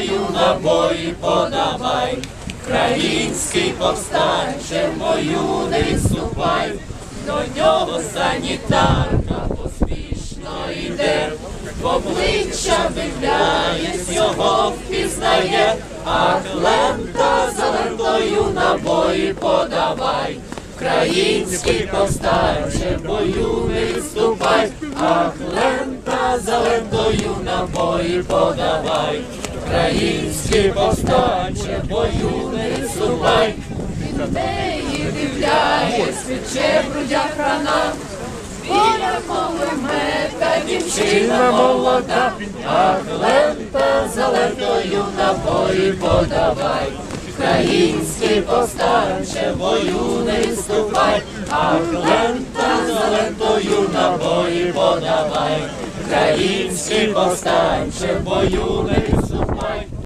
лентою набої подавай, Український повстанче, бою не відступай, до нього санітарка поспішно йде, в обличчя вдивляєсь, його впізнає, ах, лента за лентою набої подавай. Український повстанче, бою не відступай, лента за лентою набої подавай. Український повстанче, бою не відступай, від неї дивляєсь, пече в грудях рана, біля кулемета дівчина молода, ах, лента лентою набої подавай. Український повстанче, бою не відступай, ах, лента за лентою набої подавай. Український повстанче, бою не